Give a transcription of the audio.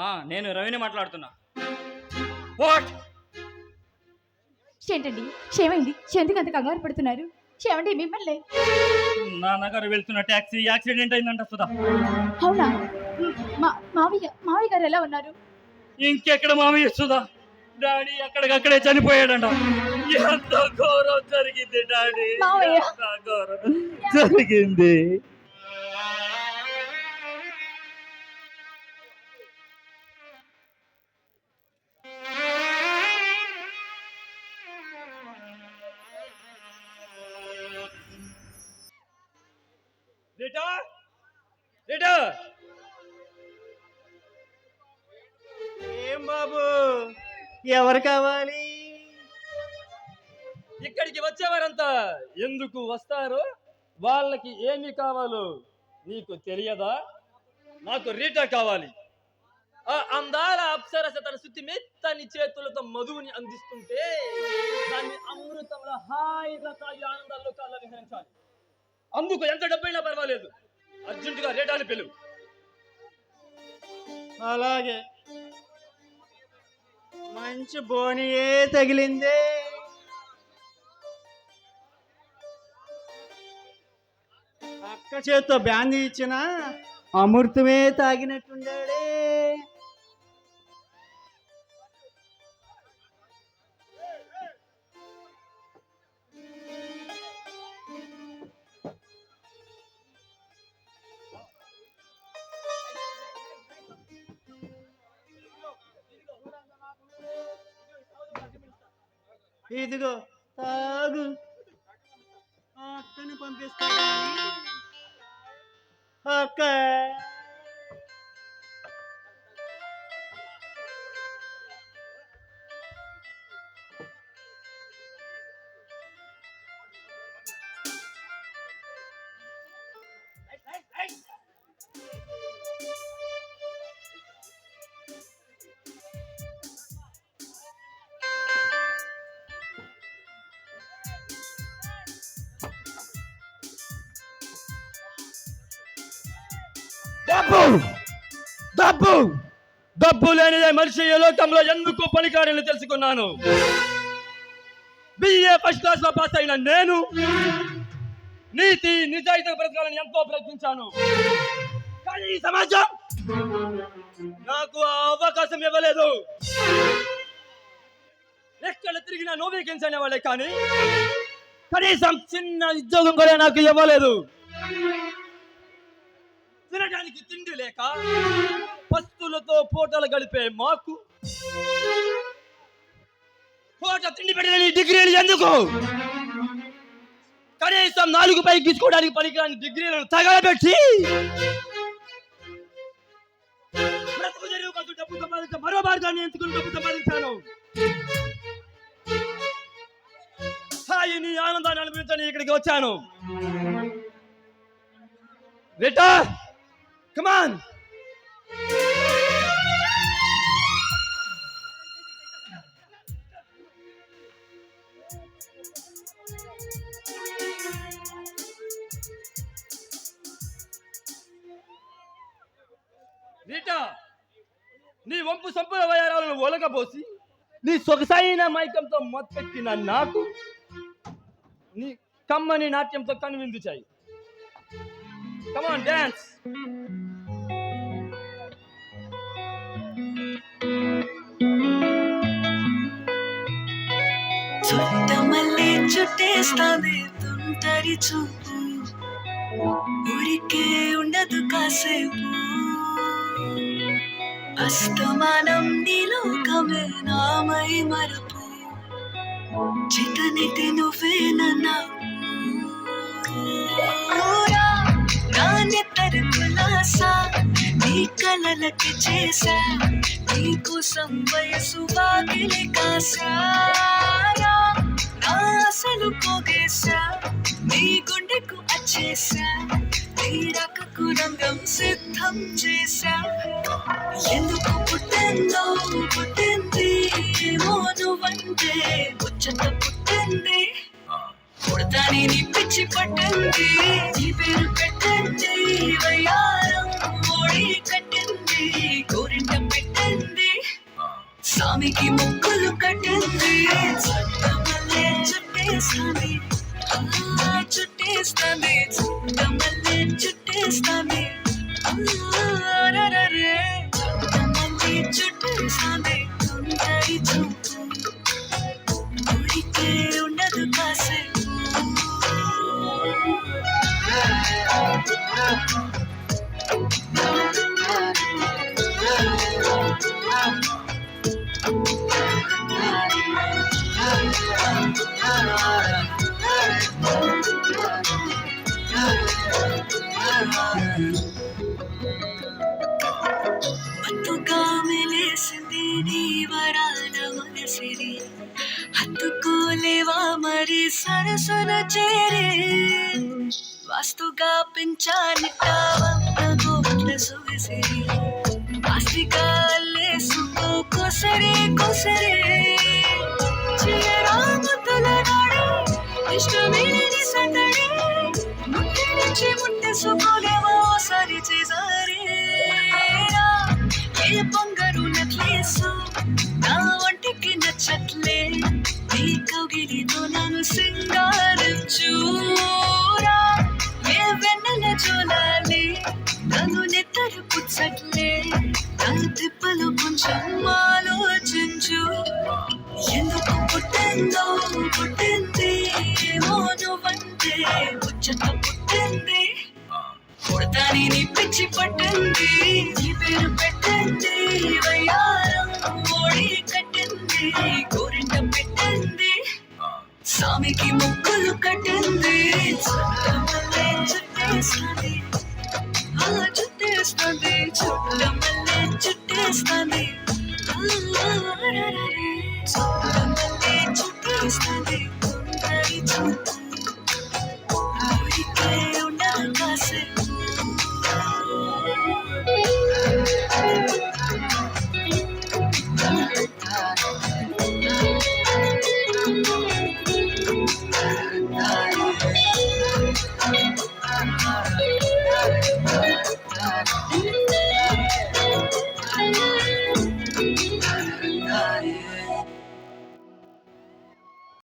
నేను రవిని మాట్లాడుతున్నా. వాట్ ఏంటండి? ఏమైంది ఎందుకు అంత కంగారు పడుతున్నారు? ఏమండి మిమ్మల్ని. నాన్నగారు వెళ్తున్న ట్యాక్సీ యాక్సిడెంట్ అయిందంట సుధా. అవునా? మా మావయ్య మావయ్య గారు ఎలా ఉన్నారు? ఇంకెక్కడ మామయ్య సుధా? డాడీ అక్కడికక్కడే చనిపోయాడంట. ఎంత ఘోరం జరిగింది డాడీ. ఎంత ఘోరం జరిగింది. బాబు. ఎవరు కావాలి? ఇక్కడికి వచ్చేవారంతా ఎందుకు వస్తారో? వాళ్ళకి ఏమి కావాలో నీకు తెలియదా? నాకు రీటా కావాలి. ఆ అందాల అప్సరస తన శుద్ధి మెత్తని చేతులతో మధువుని అందిస్తుంటే దాన్ని అమృతంలో హాయిగా తాగి ఆనందాల్లో కాళ్ళ విహరించాలి. అందుకు ఎంత డబ్బైనా పర్వాలేదు. అర్జెంటుగా రేటాని పిలువు అలాగే. మంచి బోనియే తగిలిందే. అక్క చేత్తో బ్యాంది ఇచ్చిన అమృతమే తాగినట్టుండే ఇదిగో తాగు. ఆ అక్కని పంపిస్తా అక్క. డబ్బు డబ్బు డబ్బు లేనిదే మనిషి ఏ లోకంలో ఎందుకు పనికాడని తెలుసుకున్నాను? బిఏ ఫస్ట్ క్లాస్లో పాస్ అయిన నేను నీతి నిజాయితీ బ్రతకాలని ఎంతో ప్రయత్నించాను. కానీ ఈ సమాజం నాకు ఆ అవకాశం ఇవ్వలేదు. ఎక్కడ తిరిగినా నోవీకెన్స్ అనేవాళ్ళే కానీ కనీసం చిన్న ఉద్యోగం కూడా నాకు ఇవ్వలేదు. తినడానికి తిండి లేక పస్తులతో పూటలు గడిపే మాకు. పూట తిండి పెట్టడానికి డిగ్రీలు ఎందుకు? కనీసం నాలుగు పైకి తీసుకోవడానికి పనికిరాని డిగ్రీలను తగలబెట్టి బ్రతుకు తెరువు కోసం డబ్బు సంపాదించా మరో మార్గాన్ని ఎంచుకుని డబ్బు సంపాదించాను. స్థాయిని ఆనందాన్ని అనుభవించని ఇక్కడికి వచ్చాను. Come on. నీ వంపు సంపద వయారాలను ఒలకపోసి నీ సొగసైన మైకంతో మొత్తెక్కిన నాకు నీ కమ్మని నాట్యంతో కనువిందుచాయి కమాన్ డాన్స్ చుట్టేస్తావే తుంటరి చూపు. ఊరికే ఉండదు కాసేపు. అస్తమానం నీలోకమే నామై మరపు. చితనితే నువ్వేనన్నా నాణ్యతర కులాసా నీ కలలకి చేసా నీకోసం వయసు వాకిలి కాసా. అసలు పోగేశా నీ గుండెకు అచ్చేసా నీ రకకు రంగం సిద్ధం చేశా. ఎందుకు పుట్టిందో పుట్టింది ఏమో నువ్వంటే ముచ్చట పుట్టింది. పుడతాని నీ పిచ్చి పట్టింది నీ పేరు పెట్టండి వయ్యారం ఓడి కట్టింది గోరింట పెట్టింది. స్వామికి ముక్కులు కట్టింది చుట్టమల్లే చుట్టేస్తుంది ఆ, చుట్టేస్తుంది చుట్టమల్లే చుట్టేస్తుంది ఆ, రరరే. చుట్టమల్లే చుట్టేస్తుంది తొందరి చూపు. ఊరికే ఉండదు కాసేపు. మత్తుగా మెలేసింది నీ వరాల మనసిరి హత్తుకోలేవా మరి సరసన చేరే? వాస్తుగా పెంచాలి గోట్ల సొగసిరి ఆస్తిగా అల్లేసుకో కొసరే కొసరే. చేయరా ముద్దుల నాడే ఇష్టమేని సందడే. ముట్టి నుంచి సరి చేసారే నువ్వంటే ముచ్చట పుట్టింది. పుడతాని నీ పిచ్చి పట్టింది. నీ పేరు పెట్టింది. వయ్యారం కోడి కట్టింది. గోరింట పెట్టింది. స్వామికి ముక్కులు కట్టింది. చుట్టమల్లే చుట్టేస్తుంది. ఆ చుట్టేస్తుంది. చుట్టమల్లే చుట్టేస్తుంది. ఆ, రరరే. చుట్టమల్లే చుట్టేస్తుంది. తొందరి చూపు